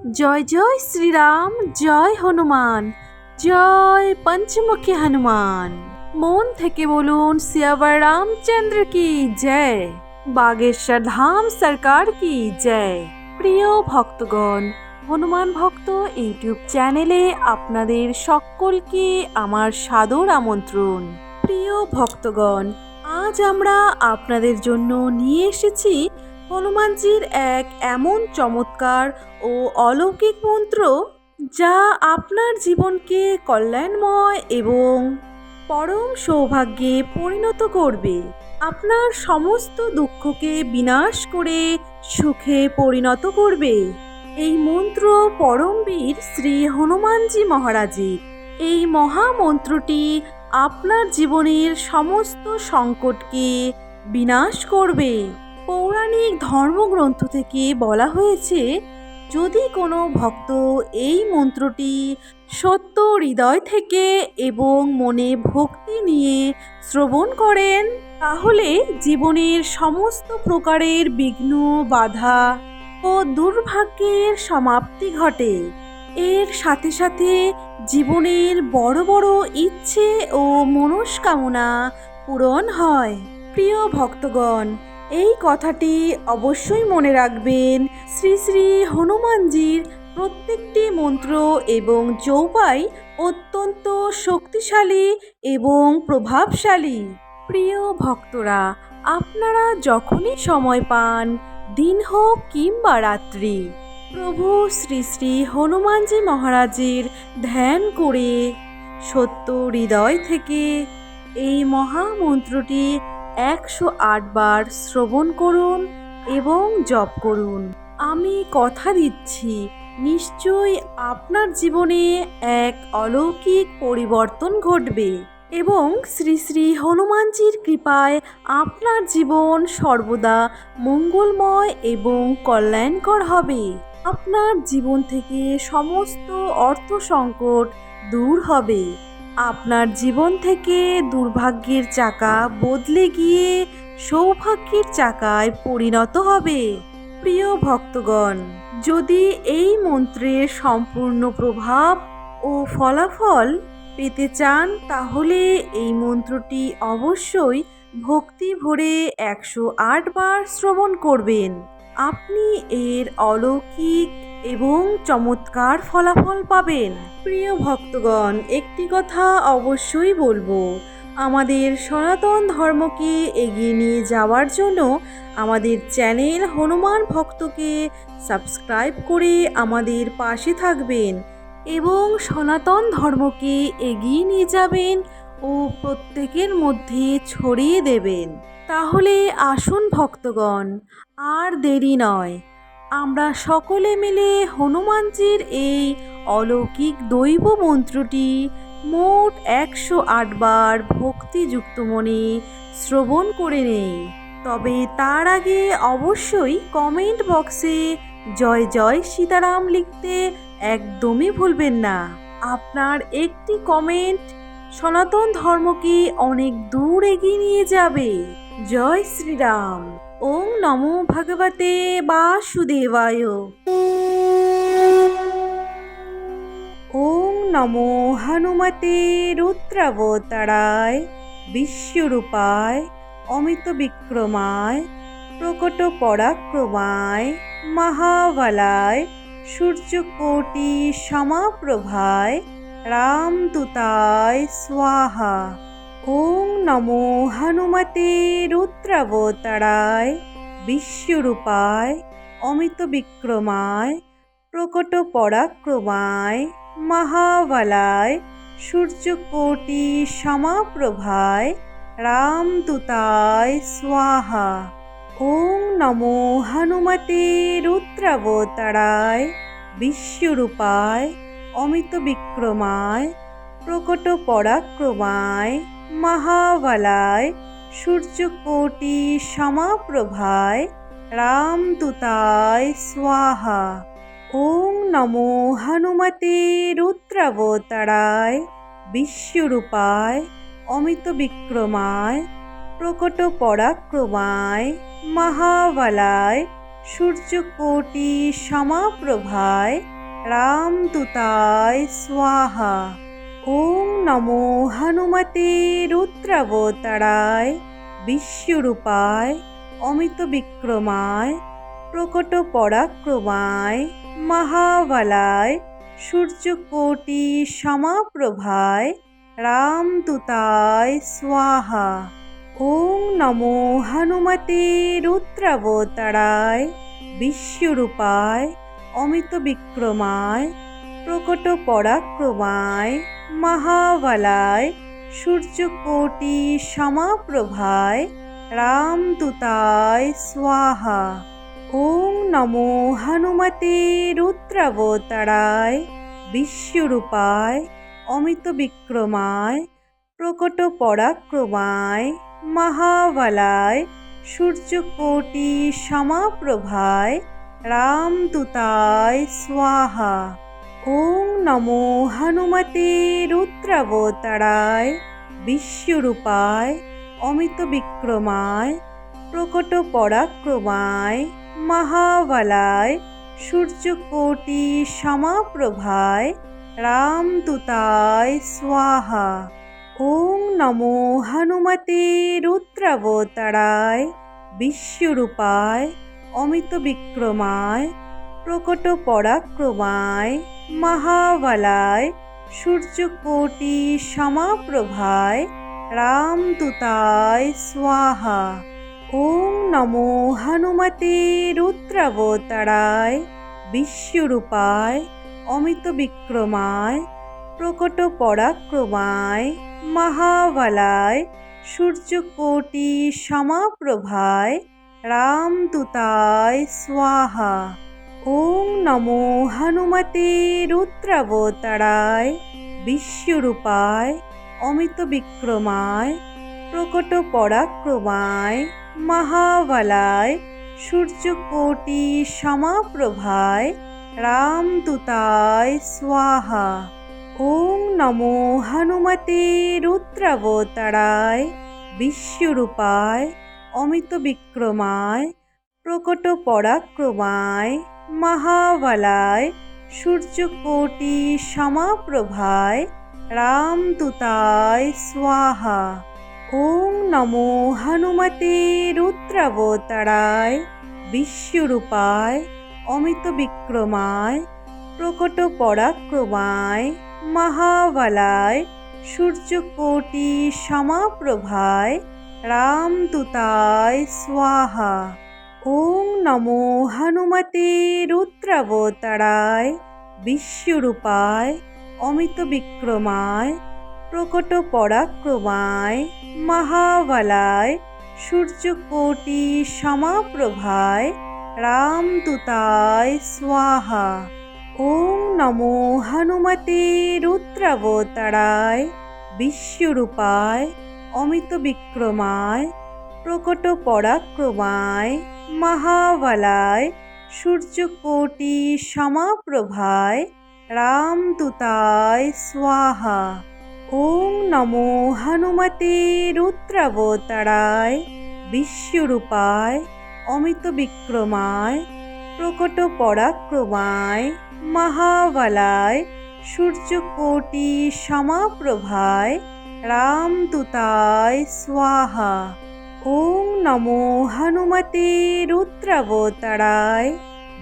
জয় জয় শ্রীরাম, জয় হনুমান, জয় পঞ্চমুখী হনুমান। মন থেকে বলুন, সিয়াবার রামচন্দ্র কি জয়? বাগেশ্বর ধাম সরকার কি জয়? প্রিয় ভক্তগণ, হনুমান ভক্ত ইউটিউব চ্যানেলে আপনাদের সকলকে আমার সাদর আমন্ত্রণ। প্রিয় ভক্তগণ, আজ আমরা আপনাদের জন্য নিয়ে এসেছি হনুমানজির এক এমন চমৎকার ও অলৌকিক মন্ত্র যা আপনার জীবনকে কল্যাণময় এবং পরম সৌভাগ্যে পরিণত করবে। আপনার সমস্ত দুঃখকে বিনাশ করে সুখে পরিণত করবে। এই মন্ত্র পরমবীর শ্রী হনুমানজি মহারাজের। এই মহামন্ত্রটি আপনার জীবনের সমস্ত সংকটকে বিনাশ করবে। পৌরাণিক ধর্মগ্রন্থ থেকে বলা হয়েছে, যদি কোনো ভক্ত এই মন্ত্রটি সত্য হৃদয় থেকে এবং মনে ভক্তি নিয়ে শ্রবণ করেন, তাহলে জীবনের সমস্ত প্রকারের বিঘ্ন, বাধা ও দুর্ভাগ্যের সমাপ্তি ঘটে। এর সাথে সাথে জীবনের বড় বড় ইচ্ছে ও মনস্কামনা পূরণ হয়। প্রিয় ভক্তগণ এই কথাটি অবশ্যই মনে রাখবেন। শ্রী শ্রী হনুমানজির প্রত্যেকটি মন্ত্র এবং চৌপাই অত্যন্ত শক্তিশালী এবং প্রভাবশালী। প্রিয় ভক্তরা, আপনারা যখনই সময় পান, দিন হোক কিংবা রাত্রি, প্রভু শ্রী শ্রী হনুমানজি মহারাজের ধ্যান করে সত্য হৃদয় থেকে এই মহামন্ত্রটি একশো বার শ্রবণ করুন এবং জপ করুন। আমি কথা দিচ্ছি, নিশ্চয়ই আপনার জীবনে এক অলৌকিক পরিবর্তন ঘটবে এবং শ্রী শ্রী হনুমানজির কৃপায় আপনার জীবন সর্বদা মঙ্গলময় এবং কল্যাণকর হবে। আপনার জীবন থেকে সমস্ত অর্থ সংকট দূর হবে। আপনার জীবন থেকে দুর্ভাগ্যের চাকা বদলে গিয়ে সৌভাগ্যের চাকায় পরিণত হবে। প্রিয় ভক্তগণ, যদি এই মন্ত্রের সম্পূর্ণ প্রভাব ও ফলাফল পেতে চান, তাহলে এই মন্ত্রটি অবশ্যই ভক্তি ভরে একশো আট বার শ্রবণ করবেন। আপনি এর অলৌকিক এবং চমৎকার ফলাফল পাবেন। প্রিয় ভক্তগণ, একটি কথা অবশ্যই বলব। আমাদের সনাতন ধর্মকে এগিয়ে নিয়ে যাওয়ার জন্য আমাদের চ্যানেল হনুমান ভক্তকে সাবস্ক্রাইব করে আমাদের পাশে থাকবেন এবং সনাতন ধর্মকে এগিয়ে নিয়ে যাবেন ও প্রত্যেকের মধ্যে ছড়িয়ে দেবেন। তাহলে আসুন ভক্তগণ, আর দেরি নয়। আমরা সকলে মিলে হনুমানজির এই অলৌকিক দৈব মন্ত্রটি মোট একশো আটবার ভক্তিযুক্ত মনে শ্রবণ করে নেই। তবে তার আগে অবশ্যই কমেন্ট বক্সে জয় জয় সীতারাম লিখতে একদমই ভুলবেন না। আপনার একটি কমেন্ট সনাতন ধর্মকে অনেক দূর এগিয়ে নিয়ে যাবে। জয় শ্রীরাম। ওং নমো ভগবতে বাসুদেবায়। ওং নমো হনুমতে রুদ্রাবতারায়, বিশ্বরূপায় অমিত বিক্রমায় প্রকট পরাক্রমায় মহাবলায়, সূর্যকোটি সমাপ্রভায় রামদূতায় স্বাহা। ওং নমো হনুমতে রুদ্রাবতারায়, বিশ্বরূপায় অমিত বিক্রমায় প্রকট পরাক্রমায় মহাবলায়, সূর্যকোটি সমাপ্রভায়, রামদূতায় স্বাহা। ওং নমো হনুমতে রুদ্রাবতারায়, বিশ্বরূপায় অমিত বিক্রমায় প্রকট পরাক্রমায় মহাবলায় সূর্যকোটি সমাপ্রভায় রামদূতায় স্বাহা। ওং নমো হনুমতে রুদ্রাবতারায় বিশ্বরূপায় অমিত বিক্রমায় প্রকট পরাক্রমায় মহাবলায় সূর্যকোটি সমাপ্রভায় রামদূতায় স্বাহা। ওম নমো হনুমতে রুদ্রাবতারায় বিশ্বরূপায় অমিত বিক্রমায় প্রকট পরাক্রমায় মহাবলায়, সূর্যকোটি সমাপ্রভায় রামদূতায় স্বাহা। ওম নমো হনুমতে রুদ্রাবতারায় বিশ্বরূপায় অমিত বিক্রমায় প্রকট পরাক্রমায় মহাবলায় সূর্যকোটি সমাপ্রভায় রামদূতায় স্বাহা। ওম নমো হনুমতে রুদ্রাবতারায় বিশ্বরূপায় অমিত বিক্রমায় প্রকট পরাক্রমায় মহাবলায় সূর্যকোটি সমাপ্রভায় রামদূতায় স্বাহা। ওম নমো হনুমতে রুদ্রাবতারায় বিশ্বরূপায় অমিত বিক্রমায় প্রকট পরাক্রমায় মহাবলায়, সূর্যকোটি সমাপ্রভায় রামদূতায় স্বাহা। ওম নমো হনুমতে রুদ্রাবতারায় বিশ্বরূপায় অমিত বিক্রমায় প্রকট পরাক্রমায় মহাবলায়, সূর্যকোটি সমাপ্রভায়, রামদূতায় স্বাহা। ওম নমো হনুমতে রুদ্রাবতারায়, বিশ্বরূপায় অমিত বিক্রমায় প্রকট পরাক্রমায় মহাবলায় সূর্যকোটি সমাপ্রভায়, রামদূতায় স্বাহা। ওম নমো হনুমতে রুদ্রাবতারায়, বিশ্বরূপায় অমিত বিক্রমায় প্রকট পরাক্রমায় মহাবলায়, সূর্যকোটি সমাপ্রভায়, রামদূতায় স্বাহা। ওম নমো হনুমতে রুদ্রাবতারায়, বিশ্বরূপায় অমিত বিক্রমায় প্রকট পরাক্রমায় মহাবলায় সূর্যকোটি সমাপ্রভায় রামদূতায় স্বাহা। ওম নমো হনুমতে রুদ্রাবতারায় বিশ্বরূপায় অমিত বিক্রমায় প্রকট পরাক্রমায় মহাবলায় সূর্যকোটি সমাপ্রভায় রামদূতায় স্বাহা। ওম নমো হনুমতে রুদ্রাবতারায় বিশ্বরূপায় অমিত বিক্রমায় প্রকট পরাক্রমায় মহাবলায়, সূর্যকোটি সমাপ্রভায়, রামদূতায় স্বাহা। ওম নমো হনুমতে রুদ্রাবতারায় বিশ্বরূপায় অমিত বিক্রমায় প্রকট পরাক্রমায় মহাবলায় সূর্যকোটি সমাপ্রভায় রামদূতায় স্বাহা। ওম নমো হনুমতে রুদ্রাবতারায় বিশ্বরূপায় অমিত বিক্রমায় প্রকট পরাক্রমায় মহাবলায় সূর্যকোটি সমাপ্রভায় রামদূতায় স্বাহা। ওম নমো হনুমতে রুদ্রাবতারায়,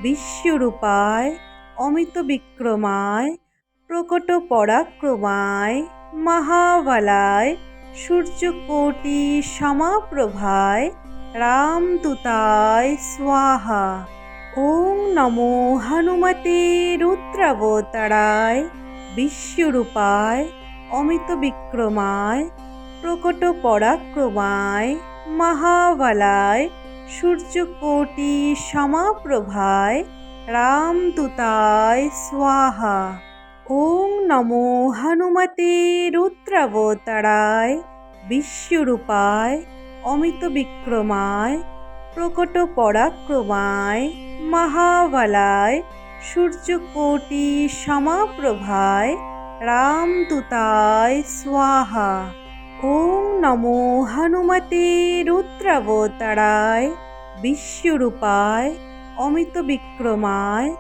বিশ্বরূপায় অমিত বিক্রমায় প্রকট পরাক্রমায় মহাবলায়, সূর্যকোটি সমাপ্রভায়, রামদূতায় স্বাহা। ওম নমো হনুমতে রুদ্রাবতারায়, বিশ্বরূপায় অমিত বিক্রমায় প্রকট পরাক্রমায় মহাবলায় সূর্যকোটি সমাপ্রভায় রামদূতায় স্বাহা। ওম নমো হনুমতে রুদ্রাবতারায় বিশ্বরূপায় অমিত বিক্রমায় প্রকট পরাক্রমায় মহাবলায় সূর্যকোটি সমাপ্রভায় রামদূতায় স্বাহা। ওম নমো হনুমতে রুদ্রাবতারায় বিশ্বরূপায় অমিত বিক্রমায়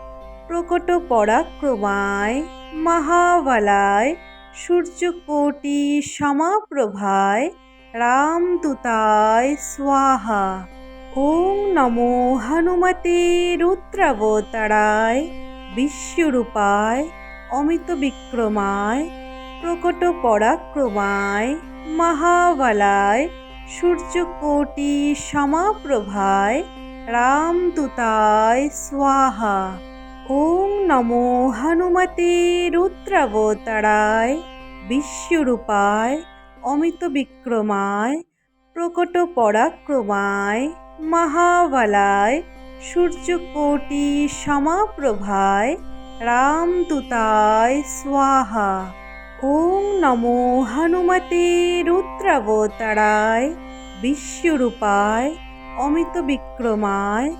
প্রকট পরাক্রমায় মহাবলায়, সূর্যকোটি সমাপ্রভায়, রামদূতায় স্বাহা। ওং নমো হনুমতে রুদ্রাবতারায় বিশ্বরূপায় অমিত বিক্রমায় প্রকট পরাক্রমায় মহাবলায় সূর্যকোটি সমাপ্রভায় রামদূতায় স্বাহা। ওং নমো হনুমতে রুদ্রাবতারায় বিশ্বরূপায় অমিত বিক্রমায় প্রকট পরাক্রমায় মহাবলায় সূর্যকোটি সমাপ্রভায় রামদূতায় স্বাহা। ওং নমো হনুমতে রুদ্রাবতারায় বিশ্বরূপায় অমিত বিক্রমায়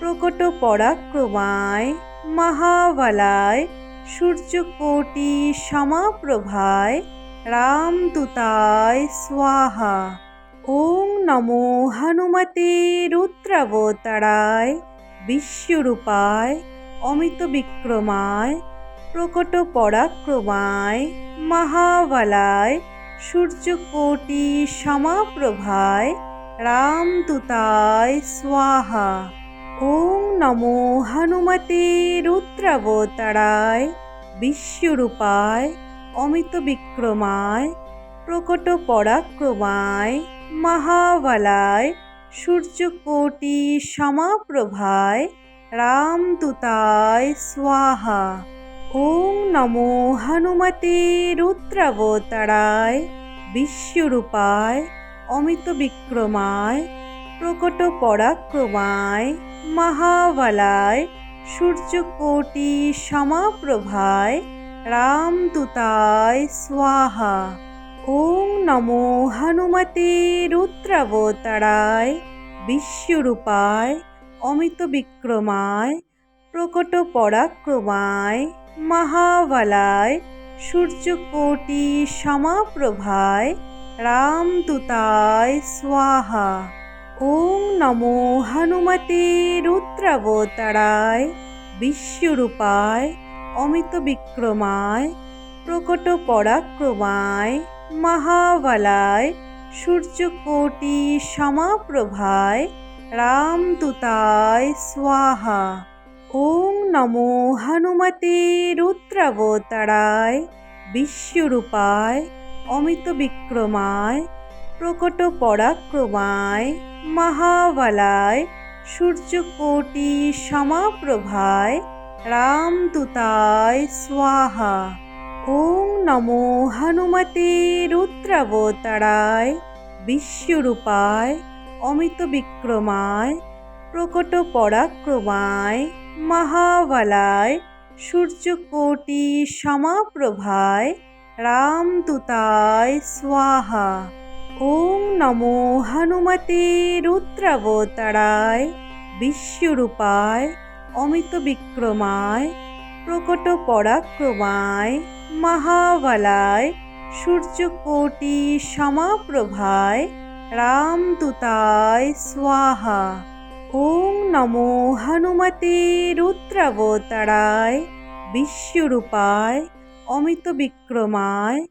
প্রকট পরাক্রমায় মহাবলায়, সূর্যকোটি সমাপ্রভায় রামদূতায় স্বাহা। ওং নমো হনুমতে রুদ্রাবতারায় বিশ্বরূপায় অমিত বিক্রমায় প্রকট পরাক্রমায় মহাবলায়, সূর্যকোটি সমাপ্রভায় রামদূতায় স্বাহা। ওম নমো হনুমতে রুদ্রাবতারায়, বিশ্বরূপায় অমিত বিক্রমায় প্রকট পরাক্রমায় মহাবলায় সূর্যকোটি সমাপ্রভায় রামদূতায় স্বাহা। ওং নমো হনুমতে রুদ্রাবতারায়, বিশ্বরূপায় অমিত বিক্রমায় প্রকট পরাক্রমায় মহাবলায়, সূর্যকোটি সমাপ্রভায়, রামদূতায় স্বাহা। ওং নমো হনুমতে রুদ্রাবতারায়, বিশ্বরূপায় অমিত বিক্রমায় প্রকট পরাক্রমায় মহাবলায় সূর্যকোটি সমাপ্রভায় রামদূতায় স্বাহা। ওং নমো হনুমতে রুদ্রাবতারায় বিশ্বরূপায় অমিত বিক্রমায় প্রকট পরাক্রমায় মহাবলায় সূর্যকোটি সমাপ্রভায় রামদূতায় স্বাহা। ওং নমো হনুমতে রুদ্রাবতারায়, বিশ্বরূপায় অমিত বিক্রমায় প্রকট পরাক্রমায় মহাবলায়, সূর্যকোটি সমাপ্রভায় রামদূতায় স্বাহা। ওং নমো হনুমতে রুদ্রাবতারায়, বিশ্বরূপায় অমিত বিক্রমায় প্রকট পরাক্রমায় মহাবলায় সূর্যকোটি সমাপ্রভায় রামদূতায় স্বাহা। ওং নমো হনুমতে রুদ্রাবতারায় বিশ্বরূপায় অমিত বিক্রমায় প্রকট পরাক্রমায় মহাবলায় সূর্যকোটি সমাপ্রভায় রামদূতায় স্বাহা। ওং নমো হনুমতে রুদ্রাবতারায়, বিশ্বরূপায় অমিত বিক্রমায়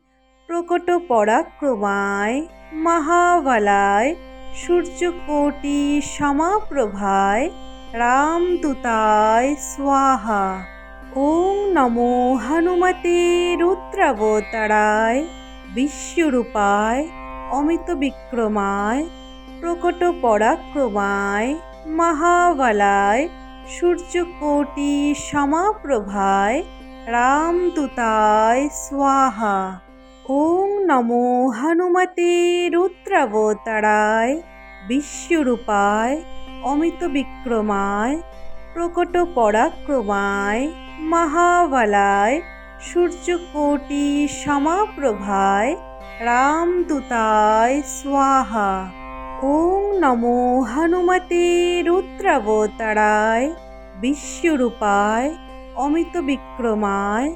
প্রকট পরাক্রমায় মহাবলায়, সূর্যকোটি সমাপ্রভায়, রামদূতায় স্বাহা। ওং নমো হনুমতে রুদ্রাবতারায়, বিশ্বরূপায় অমিত বিক্রমায় প্রকট পরাক্রমায় মহাবলায় সূর্যকোটি সমাপ্রভায় রামদূতায় স্বাহা। ওং নমো হনুমতে রুদ্রাবতারায় বিশ্বরূপায় অমিত বিক্রমায় প্রকট পরাক্রমায় মহাবলায় সূর্যকোটি সমাপ্রভায় রামদূতায় স্বাহা। ওং নমো হনুমতে রুদ্রাবতারায়, বিশ্বরূপায়, অমিত বিক্রমায়,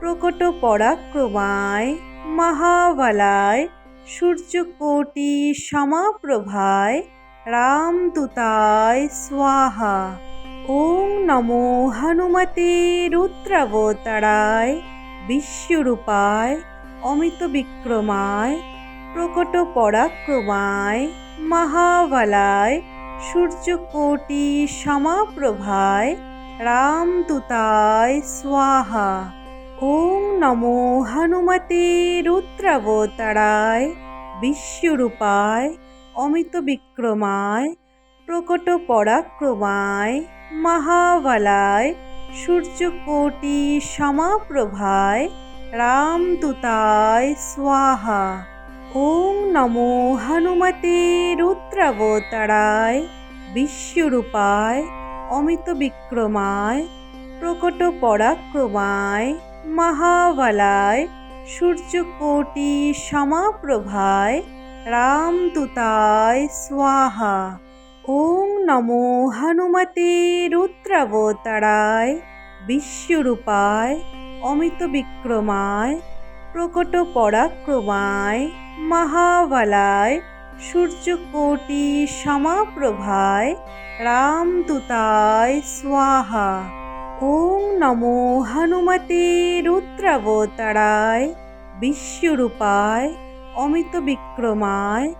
প্রকট পরাক্রমায়, মহাবলায়, সূর্যকোটি সমাপ্রভায় রামদূতায় স্বাহা। ওং নমো হনুমতে রুদ্রাবতারায়, বিশ্বরূপায়, অমিত বিক্রমায়, প্রকট পরাক্রমায় মহাবলায় সূর্যকোটি সমাপ্রভায় রামদূতায় স্বাহা। ওম নমো হনুমতে রুদ্রাবতারায় বিশ্বরূপায় অমিত বিক্রমায় প্রকট পরাক্রমায় মহাবলায় সূর্যকোটি সমাপ্রভায় রামদূতায় স্বাহা। ওং নমো হনুমতে রুদ্রাবতারায়, বিশ্বরূপায় অমিত বিক্রমায় প্রকট পরাক্রমায় মহাবলায়, সূর্যকোটি সমাপ্রভায় রামদূতায় স্বাহা। ওং নমো হনুমতে রুদ্রাবতারায়, বিশ্বরূপায় অমিত বিক্রমায় প্রকট পরাক্রমায় মহাবলায় সূর্যকোটি সমাপ্রভায় রামদূতায় স্বাহা। ওং নমো হনুমতে রুদ্রাবতারায় বিশ্বরূপায় অমিত বিক্রমায়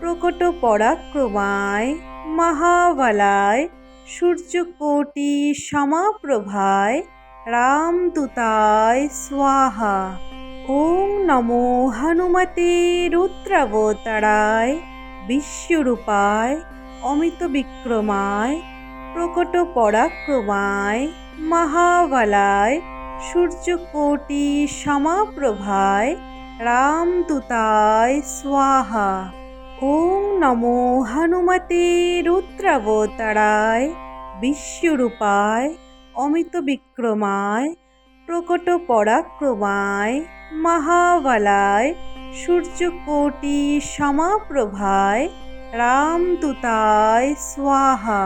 প্রকট পরাক্রমায় মহাবলায় সূর্যকোটি সমাপ্রভায় রামদূতায় স্বাহা। ওং নমো হনুমতে রুদ্রাবতারায়, বিশ্বরূপায় অমিত বিক্রমায় প্রকট পরাক্রমায় মহাবলায়, সূর্যকোটি সমাপ্রভায় রামদূতায় স্বাহা। ওং নমো হনুমতে রুদ্রাবতারায়, বিশ্বরূপায় অমিত বিক্রমায় প্রকট পরাক্রমায় মহাবলায় সূর্যকোটি সমাপ্রভায় রামদূতায় স্বাহা।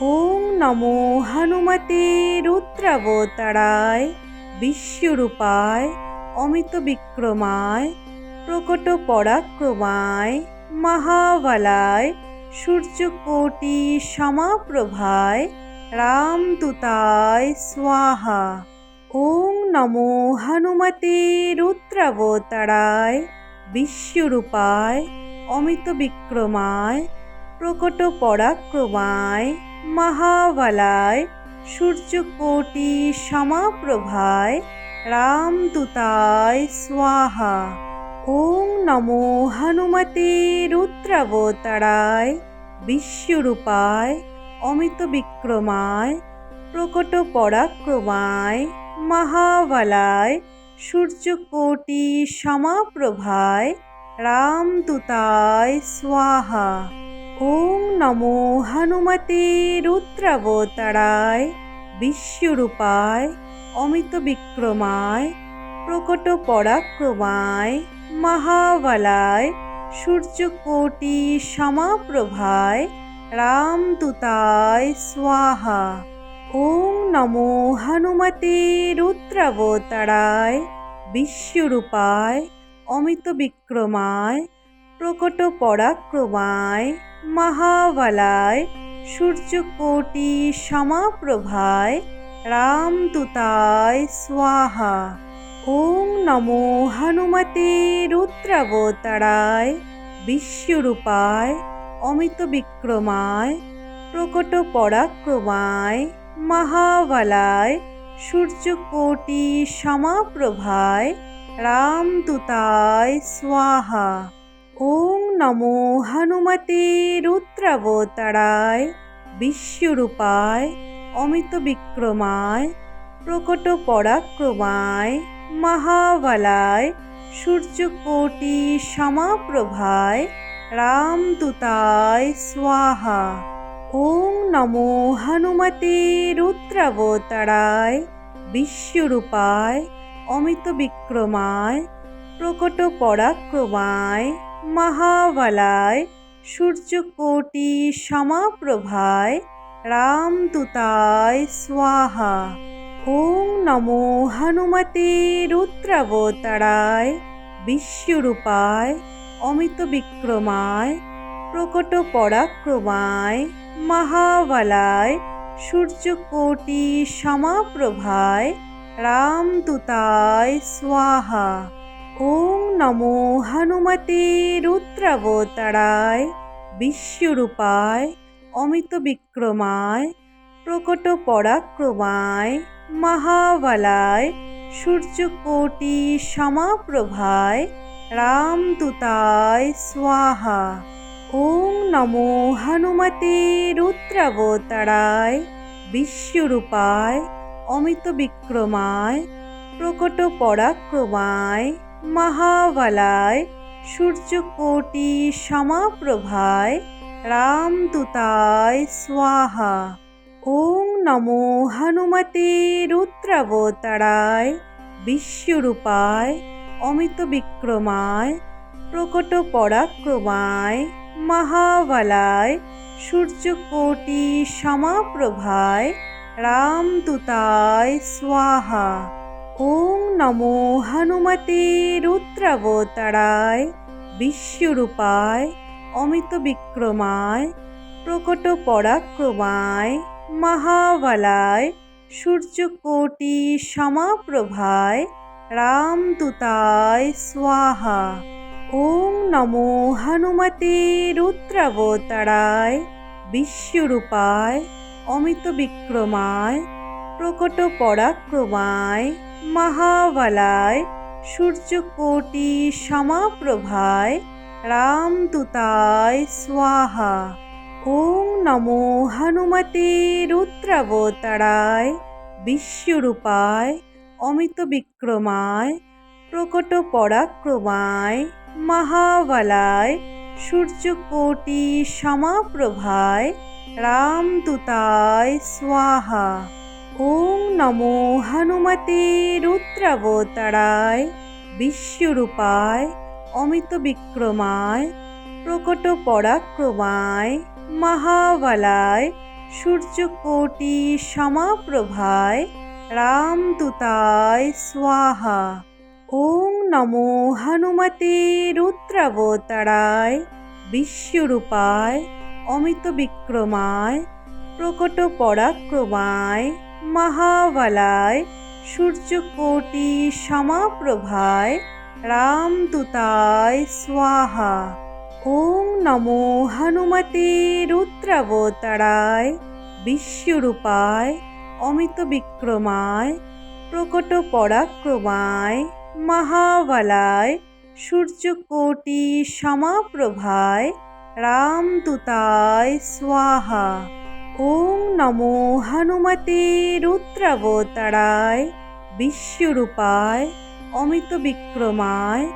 ওং নমো হনুমতে রুদ্রাবতারায় বিশ্বরূপায় অমিত বিক্রমায় প্রকট পরাক্রমায় মহাবলায় সূর্যকোটি সমাপ্রভায় রামদূতায় স্বাহা। ওং নমো হনুমতে রুদ্রাবতারায়, বিশ্বরূপায় অমিত বিক্রমায় প্রকট পরাক্রমায় মহাবলায়, সূর্যকোটি সমাপ্রভায় রামদূতায় স্বাহা। ওং নমো হনুমতে রুদ্রাবতারায়, বিশ্বরূপায় অমিত বিক্রমায় প্রকট পরাক্রমায় মহাবলায় সূর্যকোটি সমাপ্রভায় রামদূতায় স্বাহা। ওং নমো হনুমতে রুদ্রাবতারায় বিশ্বরূপায় অমিত বিক্রমায় প্রকট পরাক্রমায় মহাবলায় সূর্যকোটি সমাপ্রভায় রামদূতায় স্বাহা। ওং নমো হনুমতে রুদ্রাবতারায়, বিশ্বরূপায় অমিত বিক্রমায় প্রকট পরাক্রমায় মহাবলায়, সূর্যকোটি সমাপ্রভায় রামদূতায় স্বাহা। ওম নমো হনুমতে রুদ্রাবতারায়, বিশ্বরূপায় অমিত বিক্রমায় প্রকট পরাক্রমায় মহাবলায় সূর্যকোটি সমাপ্রভায় রামদূতায় স্বাহা। ওং নমো হনুমতে রুদ্রাবতারায় বিশ্বরূপায় অমিত বিক্রমায় প্রকট পরাক্রমায় মহাবলায় সূর্যকোটি সমাপ্রভায় রামদূতায় স্বাহা। ওং নমো হনুমতে রুদ্রাবতারায়, বিশ্বরূপায় অমিত বিক্রমায় প্রকট পরাক্রমায় মহাবলায়, সূর্যকোটি সমাপ্রভায় রামদূতায় স্বাহা। ওং নমো হনুমতে রুদ্রাবতারায়, বিশ্বরূপায় অমিত বিক্রমায় প্রকট পরাক্রমায় মহাবলায়, সূর্যকোটি সমাপ্রভায় রামদূতায় স্বাহা। ওং নমো হনুমতে রুদ্রাবতারায়, বিশ্বরূপায় অমিত বিক্রমায় প্রকট পরাক্রমায় মহাবলায়, সূর্যকোটি সমাপ্রভায় রামদূতায় স্বাহা। ওং নমো হনুমতে রুদ্রাবতারায়, বিশ্বরূপায় অমিত বিক্রমায় প্রকট পরাক্রমায় মহাবলায়, সূর্যকোটি সমাপ্রভায় রামদূতায় স্বাহা। ওং নমো হনুমতে রুদ্রাবতারায়, বিশ্বরূপায় অমিত বিক্রমায় প্রকট পরাক্রমায় মহাবলায় সূর্যকোটি সমাপ্রভায় রামদূতায় স্বাহা। ওং নমো হনুমতে রুদ্রাবতারায় বিশ্বরূপায় অমিত বিক্রমায় প্রকট পরাক্রমায় মহাবলায় সূর্যকোটি সমাপ্রভায় রামদূতায় স্বাহা। ওং নমো হনুমতে রুদ্রাবতারায়, বিশ্বরূপায় অমিত বিক্রমায় প্রকট পরাক্রমায় মহাবলায়, সূর্যকোটি সমাপ্রভায় রামদূতায় স্বাহা। ওম নমো হনুমতে রুদ্রাবতারায়, বিশ্বরূপায় অমিত বিক্রমায় প্রকট পরাক্রমায় মহাবলায় সূর্যকোটি সমাপ্রভায় রামদূতায় স্বাহা। ওং নমো হনুমতে রুদ্রাবতারায় বিশ্বরূপায় অমিত বিক্রমায় প্রকট পরাক্রমায় মহাবলায় সূর্যকোটি সমাপ্রভায় রামদূতায় স্বাহা। ওং নমো হনুমতে রুদ্রাবতারায়, বিশ্বরূপায় অমিত বিক্রমায় প্রকট পরাক্রমায় মহাবলায়, সূর্যকোটি সমাপ্রভায় রামদূতায় স্বাহা। ওং নমো হনুমতে রুদ্রাবতারায়, বিশ্বরূপায় অমিত বিক্রমায় প্রকট পরাক্রমায় মহাবলায় সূর্যকোটি সমাপ্রভায় রামদূতায় স্বাহা। ওং নমো হনুমতে রুদ্রাবতারায় বিশ্বরূপায় অমিত বিক্রমায়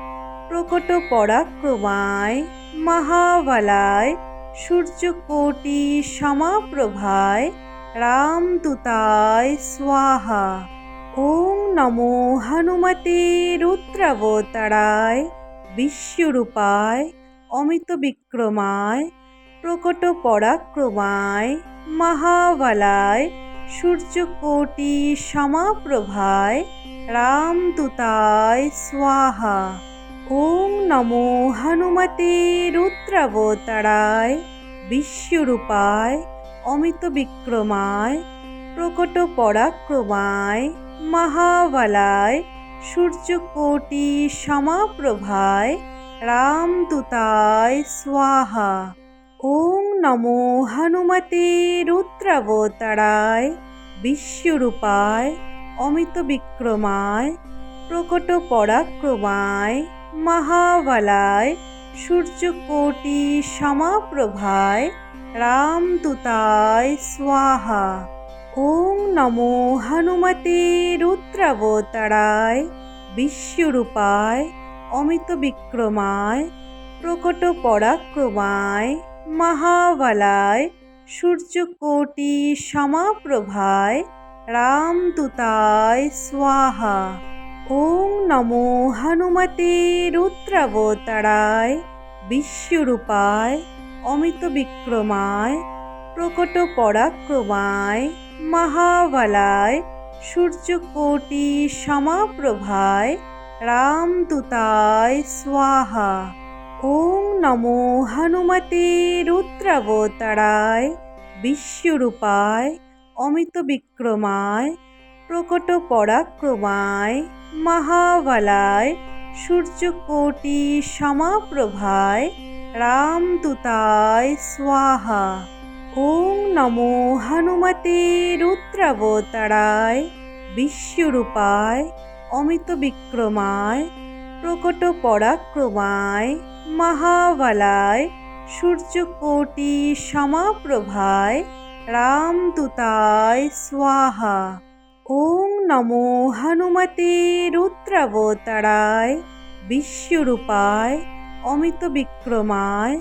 প্রকট পরাক্রমায় মহাবলায় সূর্যকোটি সমাপ্রভায় রামদূতায় স্বাহা। ওং নমো হনুমতে রুদ্রাবতারায়, বিশ্বরূপায় অমিত বিক্রমায় প্রকট পরাক্রমায় মহাবলায়, সূর্যকোটি সমাপ্রভায় রামদূতায় স্বাহা। ওম নমো হনুমতে রুদ্রাবতারায়, বিশ্বরূপায় অমিত বিক্রমায় প্রকট পরাক্রমায় মহাবলায় সূর্যকোটি সমাপ্রভায় রামদূতায় স্বাহা। ওং নমো হনুমতে রুদ্রাবতারায় বিশ্বরূপায় অমিত বিক্রমায় প্রকট পরাক্রমায় মহাবলায় সূর্যকোটি সমাপ্রভায় রামদূতায় স্বাহা। ওং নমো হনুমতে রুদ্রাবতারায়, বিশ্বরূপায় অমিত বিক্রমায় প্রকট পরাক্রমায় মহাবলায়, সূর্যকোটি সমাপ্রভায় রামদূতায় স্বাহা। ওম নমো হনুমতে রুদ্রাবতারায়, বিশ্বরূপায় অমিত বিক্রমায় প্রকট পরাক্রমায় মহাবলায় সূর্যকোটি সমাপ্রভায় রামদূতায় স্বাহা। ওং নমো হনুমতে রুদ্রাবতারায় বিশ্বরূপায় অমিত বিক্রমায় প্রকট পরাক্রমায় মহাবলায় সূর্যকোটি সমাপ্রভায় রামদূতায় স্বাহা। ওং নমো হনুমতে রুদ্রাবতারায়, বিশ্বরূপায় অমিত বিক্রমায় প্রকট পরাক্রমায় মহাবলায়, সূর্যকোটি সমাপ্রভায়, রামদূতায় স্বাহা। ওং নমো হনুমতে রুদ্রাবতারায়, বিশ্বরূপায় অমিত বিক্রমায়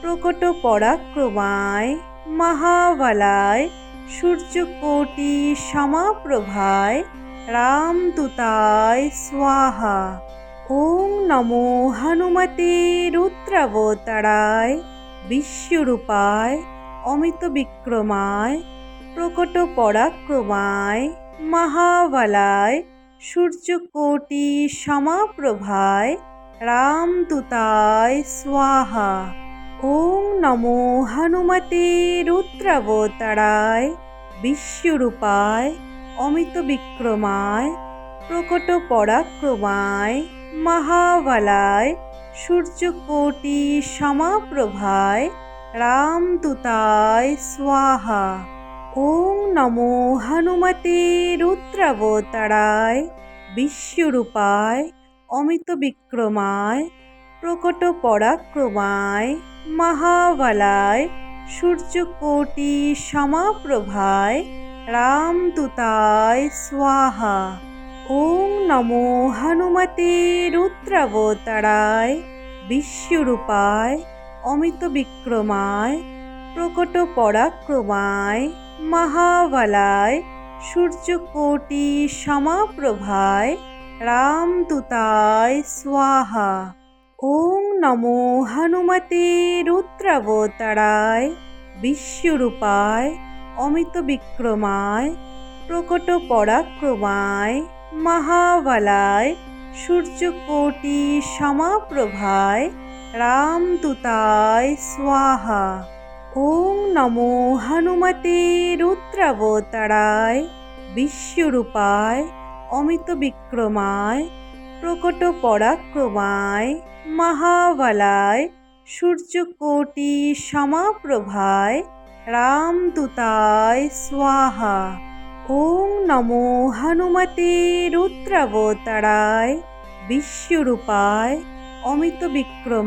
প্রকট পরাক্রমায় মহাবলায় সূর্যকোটি সমাপ্রভায় রামদূতায় স্বাহা। ওং নমো হনুমতে রুদ্রাবতারায় বিশ্বরূপায় অমিত বিক্রমায় প্রকট পরাক্রমায় মহাবলায় সূর্যকোটি সমাপ্রভায় রামদূতায় স্বাহা। ওং নমো হনুমতে রুদ্রাবতারায়, বিশ্বরূপায় অমিত বিক্রমায় প্রকট পরাক্রমায় মহাবলায়, সূর্যকোটি সমাপ্রভায়, রামদূতায় স্বাহা। ওং নমো হনুমতে রুদ্রাবতারায়, বিশ্বরূপায় অমিত বিক্রমায় প্রকট পরাক্রমায় মহাবলায় সূর্যকোটি সমাপ্রভায় রামদূতায় স্বাহা। ওং নমো হনুমতে রুদ্রাবতারায় বিশ্বরূপায় অমিত বিক্রমায় প্রকট পরাক্রমায় মহাবলায় সূর্যকোটি সমাপ্রভায় রামদূতায় স্বাহা। ওং নমো হনুমতে রুদ্রাবতারায়, বিশ্বরূপায় অমিত বিক্রমায় প্রকট পরাক্রমায় মহাবলায়, সূর্যকোটি সমাপ্রভায়, রামদূতায় স্বাহা। ওং নমো হনুমতে রুদ্রাবতারায়, বিশ্বরূপায় অমিত বিক্রমায় প্রকট পরাক্রমায় মহাবলায় সূর্যকোটি সমাপ্রভায় রামদূতায় স্বাহা। ওং নমো হনুমতে রুদ্রাবতারায় বিশ্বরূপায় অমিত বিক্রম